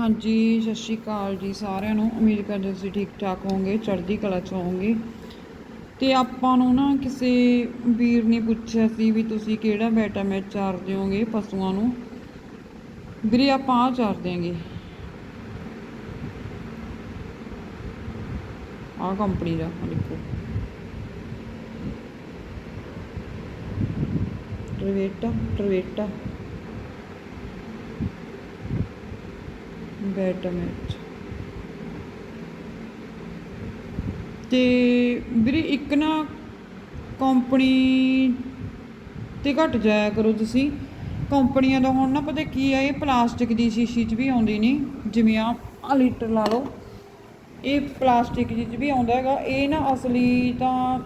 ਹਾਂਜੀ, ਸਤਿ ਸ਼੍ਰੀ ਅਕਾਲ ਜੀ ਸਾਰਿਆਂ ਨੂੰ। ਉਮੀਦ ਕਰਦੇ ਤੁਸੀਂ ਠੀਕ ਠਾਕ ਹੋਵੋਗੇ, ਚੜ੍ਹਦੀ ਕਲਾ ਚ ਹੋਵੋਗੇ। ਤੇ ਆਪਾਂ ਨੂੰ ਨਾ ਕਿਸੇ ਵੀਰ ਨੇ ਪੁੱਛਿਆ ਸੀ ਵੀ ਤੁਸੀਂ ਕਿਹੜਾ ਬੈਟਾ ਮੈਚ ਚਾਰ ਦਿਓਗੇ ਪਸ਼ੂਆਂ ਨੂੰ? ਵੀਰੇ ਆਪਾਂ ਆਹ ਚਾਰ ਦਿਆਂਗੇ। ਆਹ ਕੰਪਨੀ ਦਾ ਦੇਖੋ। ਟਰਵੇਟਾ ਟਰਵੇਟਾ। ਬੈਟਾ ਮੈਚ ਤੇ ਵੀਰੇ ਇੱਕ ਨਾ ਕੰਪਨੀ ਤੇ ਘਟ ਜਾਇਆ ਕਰੋ ਤੁਸੀਂ। ਕੰਪਨੀਆਂ ਦਾ ਹੁਣ ਨਾ ਪਤਾ ਕੀ ਆ, ਇਹ ਪਲਾਸਟਿਕ ਦੀ ਸ਼ੀਸ਼ੀ 'ਚ ਵੀ ਆਉਂਦੀ ਨਹੀਂ ਜਿਵੇਂ ਆ ਆ ਲੀਟਰ ਲਾ ਲਓ। ਇਹ ਪਲਾਸਟਿਕ ਜਿਹੀ 'ਚ ਵੀ ਆਉਂਦਾ ਹੈਗਾ। ਇਹ ਨਾ ਅਸਲੀ ਤਾਂ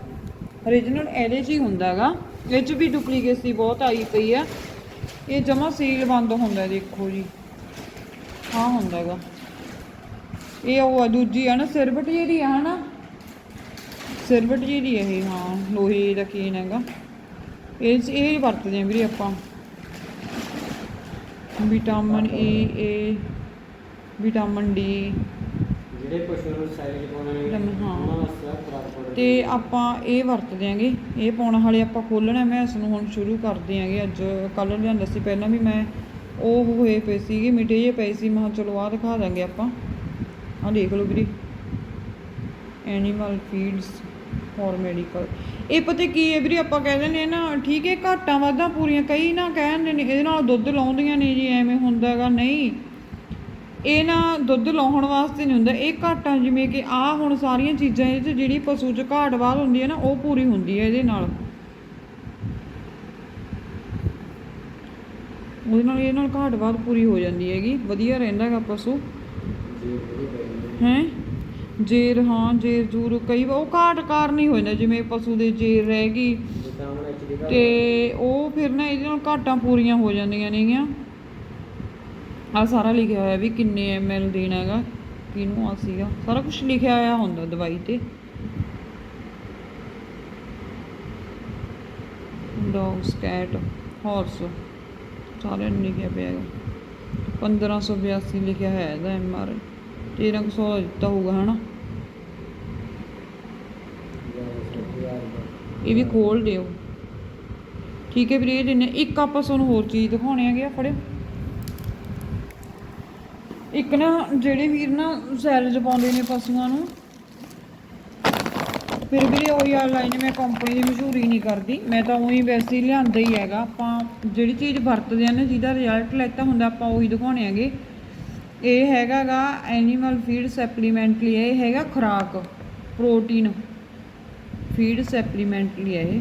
origignal ਇਹਦੇ 'ਚ ਹੀ ਹੁੰਦਾ ਹੈਗਾ। ਇਹ 'ਚ ਵੀ ਡੁਪਲੀਕੇਸੀ ਬਹੁਤ ਆਈ ਪਈ ਆ। ਇਹ ਜਮਾ ਸੀਲ ਬੰਦ ਹੁੰਦਾ, ਦੇਖੋ ਜੀ। ਹਾਂ ਹੁੰਦਾ ਹੈਗਾ। ਇਹ ਉਹ ਆ ਦੂਜੀ ਆ ਨਾ ਸਿਰਬਟ ਜਿਹੜੀ ਆ ਹਨਾ? ਸਿਰਬਟ ਜਿਹੜੀ ਇਹ ਹਾਂ ਲੋਹੇ ਦਾ ਕੇਨ ਹੈਗਾ। ਇਹ ਇਹ ਵਰਤਦੇ ਆ ਵੀਰੇ ਆਪਾਂ। Vitamin E A vitamin D. ਜਿਹੜੇ ਪਸ਼ੂ ਨੂੰ ਸਾਈਜ਼ ਪਾਉਣਾ। ਤੇ ਆਪਾਂ ਇਹ ਵਰਤਦੇ ਆਂਗੇ ਇਹ ਪਾਉਣ ਵਾਲੇ ਆਪਾਂ ਖੋਲਣਾ ਮੈਂ ਇਸ ਨੂੰ ਹੁਣ ਸ਼ੁਰੂ ਕਰਦੇ ਆਂਗੇ ਅੱਜ ਕੱਲ੍ਹ ਲਿਆਂਦਾ ਸੀ ਪਹਿਲਾਂ ਵੀ ਮੈਂ ਉਹ ਹੋਏ ਪਏ ਸੀਗੇ ਮਿੱਟੇ ਜਿਹੇ ਪਏ ਸੀ। ਮੈਂ ਕਿਹਾ ਚਲੋ ਆਹ ਦਿਖਾ ਦਾਂਗੇ ਆਪਾਂ। ਆਹ ਦੇਖ ਲਓ ਵੀਰੇ। ਐਨੀਮਲ ਫੀਡਸ ਫॉर ਮੈਡੀਕਲ ਇਹ ਪਤਾ ਕੀ ਹੈ ਵੀਰੇ, ਆਪਾਂ ਕਹਿ ਦਿੰਦੇ ਆ ਨਾ, ਠੀਕ ਹੈ, ਘਾਟਾਂ ਵਾਧਾਂ ਪੂਰੀਆਂ, ਕਈ ਨਾ ਕਹਿੰਦੇ ਨੇ, ਇਹਦੇ ਨਾਲ ਦੁੱਧ ਲਾਉਂਦੀਆਂ ਨੇ ਜੀ, ਐਵੇਂ ਹੁੰਦਾ ਹੈਗਾ ਨਹੀਂ। ਇਹ ਨਾ ਦੁੱਧ ਲਾਉਣ ਵਾਸਤੇ ਨਹੀਂ ਹੁੰਦਾ। ਇਹ ਘਾਟਾਂ ਜਿਵੇਂ ਕਿ ਆ ਹੁਣ ਸਾਰੀਆਂ ਚੀਜ਼ਾਂ ਇਹ 'ਚ ਜਿਹੜੀ ਪਸ਼ੂ 'ਚ ਘਾਟ ਬਾਦ ਹੁੰਦੀ ਹੈ ਨਾ, ਉਹ ਪੂਰੀ ਹੁੰਦੀ ਹੈ ਇਹਦੇ ਨਾਲ। ਉਹਦੇ ਨਾਲ ਇਹਦੇ ਨਾਲ ਘਾਟ ਬਾਦ ਪੂਰੀ ਹੋ ਜਾਂਦੀ ਹੈਗੀ, ਵਧੀਆ ਰਹਿੰਦਾ ਹੈਗਾ ਪਸ਼ੂ। ਜੀ ਹੈ? ਜੇਰ, ਹਾਂ, ਜੇਰ, ਜੂਰ, ਕਈ ਵਾਰ ਉਹ ਘਾਟ ਕਾਰਨ ਹੀ ਹੋ ਜਾਂਦਾ, ਜਿਵੇਂ ਪਸ਼ੂ ਦੇ ਜੇਰ ਰਹਿ ਗਈ ਤੇ ਉਹ ਫਿਰ ਨਾ ਇਹਦੇ ਨਾਲ ਘਾਟਾਂ ਪੂਰੀਆਂ ਹੋ ਜਾਂਦੀਆਂ ਨੇਗੀਆਂ ਆ ਸਾਰਾ ਲਿਖਿਆ ਹੋਇਆ ਵੀ ਕਿੰਨੇ ਐਮਐਲ ਦੇਣਾ ਹੈਗਾ, ਕਿਹਨੂੰ ਆ ਸੀਗਾ, ਸਾਰਾ ਕੁਝ ਲਿਖਿਆ ਹੋਇਆ ਹੁੰਦਾ ਦਵਾਈ ਤੇ। Dogs, cat, horse. ਸਾਰਿਆਂ ਨੂੰ ਲਿਖਿਆ ਪਿਆ ਹੈਗਾ। 1582 ਲਿਖਿਆ ਹੋਇਆ ਇਹਦਾ ਐਮਆਰ 1300 ਦਿੱਤਾ ਹੋਊਗਾ, ਹਨਾ? ਇਹ ਵੀ ਖੋਲ ਦਿਓ। ਠੀਕ ਹੈ ਵੀਰੇ ਇਹ ਇੱਕ ਆਪਾਂ ਤੁਹਾਨੂੰ ਹੋਰ ਚੀਜ਼ ਦਿਖਾਉਣੇ ਹੈਗੇ ਆ ਫੜਿਓ। ਇੱਕ ਨਾ ਜਿਹੜੇ ਵੀਰ ਨਾ ਸੈਲਜ ਪਾਉਂਦੇ ਨੇ ਪਸ਼ੂਆਂ ਨੂੰ, ਫਿਰ ਵੀਰੇ ਉਹੀ ਆਨਲਾਈਨ ਮੈਂ ਕੰਪਨੀ ਦੀ ਮਸ਼ਹੂਰੀ ਨਹੀਂ ਕਰਦੀ। ਮੈਂ ਤਾਂ ਉਹੀ ਵੈਸੇ ਹੀ ਲਿਆਂਦਾ ਹੀ ਹੈਗਾ। ਆਪਾਂ ਜਿਹੜੀ ਚੀਜ਼ ਵਰਤਦੇ ਆ ਨਾ, ਜਿਹਦਾ ਰਿਜ਼ਲਟ ਲੈਤਾ ਹੁੰਦਾ ਆਪਾਂ ਉਹੀ ਦਿਖਾਉਣੇ ਹੈਗੇ। ਇਹ ਹੈਗਾਗਾ ਐਨੀਮਲ ਫੀਡ ਸਪਲੀਮੈਂਟ ਲਈ ਇਹ ਹੈਗਾ ਖੁਰਾਕ ਪ੍ਰੋਟੀਨ ਫੀਡ ਸਪਲੀਮੈਂਟ ਲਈ ਹੈ ਇਹ।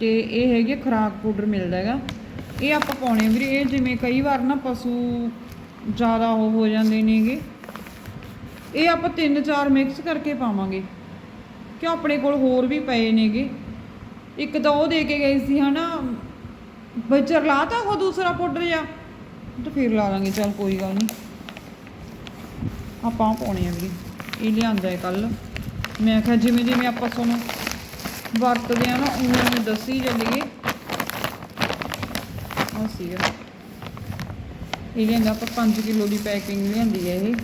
ਤੇ ਇਹ ਹੈਗੇ ਖੁਰਾਕ ਪਾਊਡਰ ਮਿਲਦਾ ਹੈਗਾ। ਇਹ ਆਪਾਂ ਪਾਉਣੇ ਆ ਵੀਰੇ, ਇਹ ਜਿਵੇਂ ਕਈ ਵਾਰ ਨਾ ਪਸ਼ੂ ਜ਼ਿਆਦਾ ਉਹ ਹੋ ਜਾਂਦੇ ਨੇਗੇ। ਇਹ ਆਪਾਂ ਤਿੰਨ ਚਾਰ ਮਿਕਸ ਕਰਕੇ ਪਾਵਾਂਗੇ। ਕਿ ਆਪਣੇ ਕੋਲ ਹੋਰ ਵੀ ਪਏ ਨੇਗੇ। ਇੱਕ ਤਾਂ ਉਹ ਦੇ ਕੇ ਗਏ ਸੀ ਹਨਾ ਬੱਚਰ ਲਾਤਾ ਉਹ ਦੂਸਰਾ ਪਾਊਡਰ ਜਾਂ ਤੇ ਫਿਰ ਲਾ ਲਾਂਗੇ, ਚਲ ਕੋਈ ਗੱਲ ਨਹੀਂ ਆਪਾਂ ਪਾਉਣੇ ਆ ਵੀਰੇ। ਇਹ ਲਿਆਂਦਾ ਹੈ ਕੱਲ ਮੈਂ ਕਿਹਾ ਜਿਵੇਂ ਜਿਵੇਂ ਆਪਾਂ ਤੁਹਾਨੂੰ ਵਰਤਦੇ ਆ ਨਾ, ਉਵੇਂ ਉਵੇਂ ਦੱਸੀ ਚੱਲੀਏ ਆ ਸੀਗਾ। ਇਹ ਲਿਆਂਦਾ ਆਪਾਂ 5 ਕਿਲੋ ਦੀ ਪੈਕਿੰਗ ਲਿਆਂਦੀ ਹੈ ਇਹ।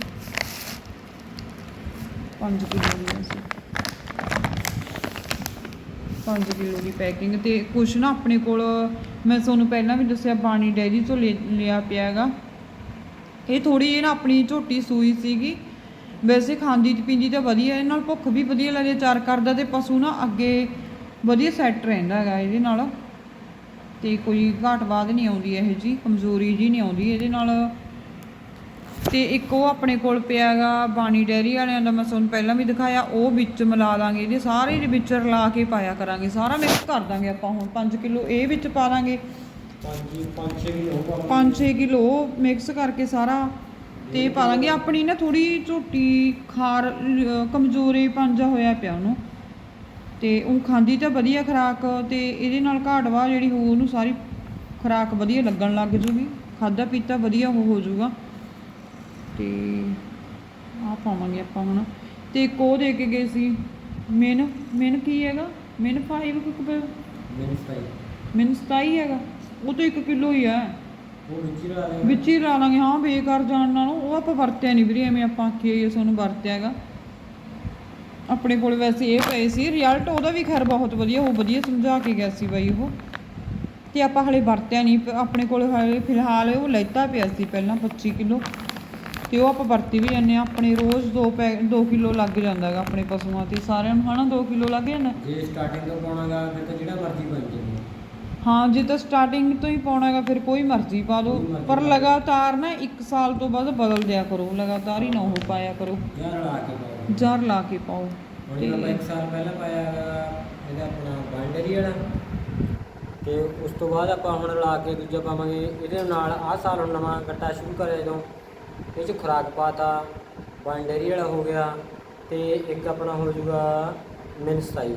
5 ਕਿਲੋ ਦੀ ਸੀ 5 ਕਿਲੋ ਦੀ ਪੈਕਿੰਗ ਤੇ ਕੁਛ ਨਾ ਆਪਣੇ ਕੋਲ ਮੈਂ ਤੁਹਾਨੂੰ ਪਹਿਲਾਂ ਵੀ ਦੱਸਿਆ ਪਾਣੀ ਡੈਰੀ ਤੋਂ ਲਿ- ਲਿਆ ਪਿਆ ਹੈਗਾ। ਇਹ ਥੋੜੀ ਜਿਹੀ ਨਾ ਆਪਣੀ ਝੋਟੀ ਸੂਈ ਸੀਗੀ। ਵੈਸੇ ਖਾਂਦੀ ਪੀਂਦੀ ਤਾਂ ਵਧੀਆ ਇਹ ਨਾਲ ਭੁੱਖ ਵੀ ਵਧੀਆ ਲੱਗਦੀ ਚਾਰ ਕਰਦਾ ਤੇ ਪਸ਼ੂ ਨਾ ਅੱਗੇ ਵਧੀਆ ਸੈੱਟ ਰਹਿੰਦਾ ਹੈਗਾ ਇਹਦੇ ਨਾਲ। ਤੇ ਕੋਈ ਘਾਟ ਬਾਦ ਨਹੀਂ ਆਉਂਦੀ ਇਹ ਜੀ ਕਮਜ਼ੋਰੀ ਜੀ ਨਹੀਂ ਆਉਂਦੀ ਇਹਦੇ ਨਾਲ। ਤੇ ਇੱਕ ਉਹ ਆਪਣੇ ਕੋਲ ਪਿਆ ਪਿਆਗਾ, ਬਾਣੀ ਡੈਰੀ ਵਾਲਿਆਂ ਦਾ ਮੈਂ ਤੁਹਾਨੂੰ ਪਹਿਲਾਂ ਵੀ ਦਿਖਾਇਆ, ਉਹ ਵਿੱਚ ਮਿਲਾ ਦਾਂਗੇ, ਇਹਦੇ ਸਾਰੇ ਦੇ ਵਿੱਚ ਰਲਾ ਕੇ ਪਾਇਆ ਕਰਾਂਗੇ, ਸਾਰਾ ਮਿਕਸ ਕਰ ਦਾਂਗੇ ਆਪਾਂ ਹੁਣ 5 ਕਿਲੋ ਇਹ ਵਿੱਚ ਪਾ ਦਾਂਗੇ। ਪੰਜ ਪੰਜ ਛੇ ਵੀ ਹੋਊਗਾ 5-6 ਕਿਲੋ ਮਿਕਸ ਕਰਕੇ ਸਾਰਾ ਤੇ ਪਾ ਦਾਂਗੇ, ਆਪਣੀ ਨਾ ਥੋੜੀ ਝੋਟੀ ਖਾਰ, ਅਹ, ਕਮਜ਼ੋਰੀ ਪੰਜਾ ਹੋਇਆ ਪਿਆ ਉਹਨੂੰ। ਤੇ ਉਹ ਖਾਂਦੀ ਤਾਂ ਵਧੀਆ ਖਰਾਕ, ਤੇ ਇਹਦੇ ਨਾਲ ਘਾਟਵਾ ਜਿਹੜੀ ਹੋ ਉਹਨੂੰ ਸਾਰੀ ਖਰਾਕ ਵਧੀਆ ਲੱਗਣ ਲੱਗ ਜੂਗੀ ਖਾਦਾ ਪੀਤਾ ਵਧੀਆ ਉਹ ਹੋ ਜਾਊਗਾ ਤੇ ਆ ਪਾਵਾਂਗੇ ਆਪਾਂ ਹੁਣ। ਤੇ ਇੱਕ ਉਹ ਦੇ ਕੇ ਗਏ ਸੀ। ਮਿਨ ਮਿਨ ਕੀ ਹੈਗਾ? ਮਿਨ 5 ਕੁ ਮਿਨ 27 ਹੈਗਾ। ਉਹ ਤਾਂ 1 ਕਿਲੋ ਹੀ ਆ। ਉਹ ਵਿੱਚ ਹੀ ਲਾ ਦੇ ਵਿੱਚ ਹੀ ਲਾ ਲਾਂਗੇ। ਹਾਂ ਬੇਕਾਰ ਜਾਣ ਨਾਲੋਂ ਉਹ ਆਪਾਂ ਵਰਤਿਆ ਨਹੀਂ ਵੀਰੇ ਐਵੇਂ ਆਪਾਂ ਆਖੀਏ ਸਾਨੂੰ ਵਰਤਿਆ ਹੈਗਾ। ਆਪਣੇ ਕੋਲ ਵੈਸੇ ਇਹ ਪਏ ਸੀ। ਰਿਜ਼ਲਟ ਉਹਦਾ ਵੀ ਖੈਰ ਬਹੁਤ ਵਧੀਆ ਉਹ ਵਧੀਆ ਸਮਝਾ ਕੇ ਗਿਆ ਸੀ ਬਾਈ ਉਹ। ਤੇ ਆਪਾਂ ਹਲੇ ਵਰਤਿਆ ਨਹੀਂ ਆਪਣੇ ਕੋਲ ਹਲੇ ਫਿਲਹਾਲ ਉਹ ਲੈਤਾ ਪਿਆ ਸੀ ਪਹਿਲਾਂ 25 ਕਿਲੋ। ਤੇ ਉਹ ਆਪਾਂ ਵਰਤੀ ਵੀ ਜਾਂਦੇ ਹਾਂ ਆਪਣੇ ਰੋਜ਼ 2 ਪੈ 2 ਕਿਲੋ ਲੱਗ ਜਾਂਦਾ ਹੈਗਾ ਆਪਣੇ ਪਸ਼ੂਆਂ ਤੇ। ਸਾਰਿਆਂ ਨੂੰ ਹਨਾ 2 ਕਿਲੋ ਲੱਗ ਜਾਂਦਾ। ਜੇ ਸਟਾਰਟਿੰਗ ਤੋਂ ਪਾਉਣਾਗਾ ਫਿਰ ਤਾਂ ਜਿਹੜਾ ਮਰਜ਼ੀ ਬਣ ਜਾਵੇ ਹਾਂ ਜੇ ਤਾਂ ਸਟਾਰਟਿੰਗ ਤੋਂ ਹੀ ਪਾਉਣਾ ਹੈਗਾ ਫਿਰ ਕੋਈ ਮਰਜ਼ੀ ਪਾ ਦਿਓ। ਪਰ। ਲਗਾਤਾਰ ਨਾ 1 ਸਾਲ ਤੋਂ ਬਾਅਦ ਬਦਲ ਦਿਆ ਕਰੋ ਲਗਾਤਾਰ ਹੀ ਨਾ ਉਹ ਪਾਇਆ ਕਰੋ। ਜਾਂ ਰਲਾ ਕੇ ਪਾਓ। ਜਰ ਲਾ ਕੇ ਪਾਓ। ਹੁਣ ਆਪਾਂ ਇੱਕ ਸਾਲ ਪਹਿਲਾਂ ਪਾਇਆ ਹੈਗਾ ਇਹਦਾ ਆਪਣਾ ਬਾਂਡਰੀ ਵਾਲਾ ਤੇ ਉਸ ਤੋਂ ਬਾਅਦ ਆਪਾਂ ਹੁਣ ਲਾ ਕੇ ਦੂਜਾ ਪਾਵਾਂਗੇ। ਇਹਦੇ ਨਾਲ ਆਹ ਸਾਲ ਹੁਣ ਨਵਾਂ ਗੱਟਾ ਸ਼ੁਰੂ ਕਰਿਆ ਜਦੋਂ ਇਹ 'ਚ ਖੁਰਾਕ ਪਾਤਾ ਬਾਂਡਰੀ ਵਾਲਾ ਹੋ ਗਿਆ ਤੇ ਇੱਕ ਆਪਣਾ ਹੋ ਜਾਊਗਾ ਮਿਨਸਤਾਈ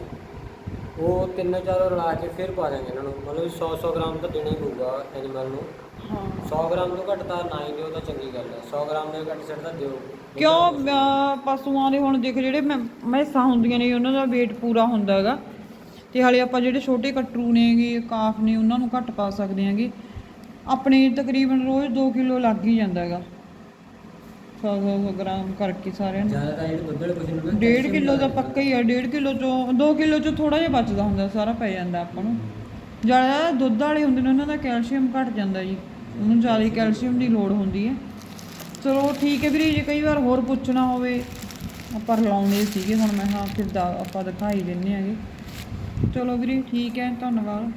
ਉਹ ਤਿੰਨ ਚਾਰੋਂ ਰਲਾ ਕੇ ਫਿਰ ਪਾ ਦਾਂਗੇ ਇਹਨਾਂ ਨੂੰ। ਮਤਲਬ 100 100 ਗ੍ਰਾਮ ਤਾਂ ਦੇਣਾ ਹੀ ਪਊਗਾ ਐਨੀਮਲ ਨੂੰ। ਹਾਂ। 100 ਗ੍ਰਾਮ ਤੋਂ ਘੱਟ ਤਾਂ ਨਾ ਹੀ ਦਿਓ ਤਾਂ ਚੰਗੀ ਗੱਲ ਹੈ। 100 ਗ੍ਰਾਮ ਦੇ ਘੱਟ ਸਿੱਟ ਤਾਂ ਦਿਓ। ਕਿਉਂ ਅਹ, ਪਸ਼ੂਆਂ ਦੇ ਹੁਣ ਦੇਖ ਜਿਹੜੇ ਮੈਂ- ਮੈਸਾਂ ਹੁੰਦੀਆਂ ਨੇ ਉਹਨਾਂ ਦਾ weight ਪੂਰਾ ਹੁੰਦਾ ਹੈਗਾ। ਤੇ ਹਾਲੇ ਆਪਾਂ ਜਿਹੜੇ ਛੋਟੇ ਕਟਰੂ ਨੇਗੇ ਕਾਫ ਨੇ ਉਹਨਾਂ ਨੂੰ ਘੱਟ ਪਾ ਸਕਦੇ ਹਾਂਗੇ। ਆਪਣੇ ਤਕਰੀਬਨ ਰੋਜ਼ 2 ਕਿਲੋ ਲੱਗ ਹੀ ਜਾਂਦਾ ਹੈਗਾ। 100 100 ਗ੍ਰਾਮ ਕਰਕੇ ਸਾਰਿਆਂ ਨੂੰ। ਜ਼ਿਆਦਾ ਤਾਂ ਜਿਹੜੇ ਦੁੱਧ ਵਾਲੇ ਪਸ਼ੂ ਨੇ ਡੇਢ ਕਿਲੋ ਦਾ ਪੱਕਾ ਹੀ ਆ ਡੇਢ ਕਿਲੋ ਚੋਂ 2 ਕਿਲੋ ਚੋਂ ਥੋੜਾ ਜਿਹਾ ਬਚਦਾ ਹੁੰਦਾ ਸਾਰਾ ਪੈ ਜਾਂਦਾ ਆਪਾਂ ਨੂੰ। ਜ਼ਿਆਦਾ ਦੁੱਧ ਵਾਲੇ ਹੁੰਦੇ ਨੇ ਉਹਨਾਂ ਦਾ ਕੈਲਸ਼ੀਅਮ ਘਟ ਜਾਂਦਾ ਜੀ। ਉਹਨੂੰ ਜ਼ਿਆਦਾ ਕੈਲਸ਼ੀਅਮ ਦੀ ਲੋੜ ਹੁੰਦੀ ਹੈ। ਚਲੋ ਠੀਕ ਹੈ ਵੀਰੇ ਜੇ ਕਈ ਵਾਰ ਹੋਰ ਪੁੱਛਣਾ ਹੋਵੇ ਆਪਾਂ ਲਾਉਣੇ ਸੀਗੇ ਹੁਣ ਮੈਂ ਹਾਂ ਫਿਰ ਆਪਾਂ ਦਿਖਾਈ ਦਿੰਨੇ ਆਗੇ ਚਲੋ ਵੀਰੇ ਠੀਕ ਹੈ ਧੰਨਵਾਦ।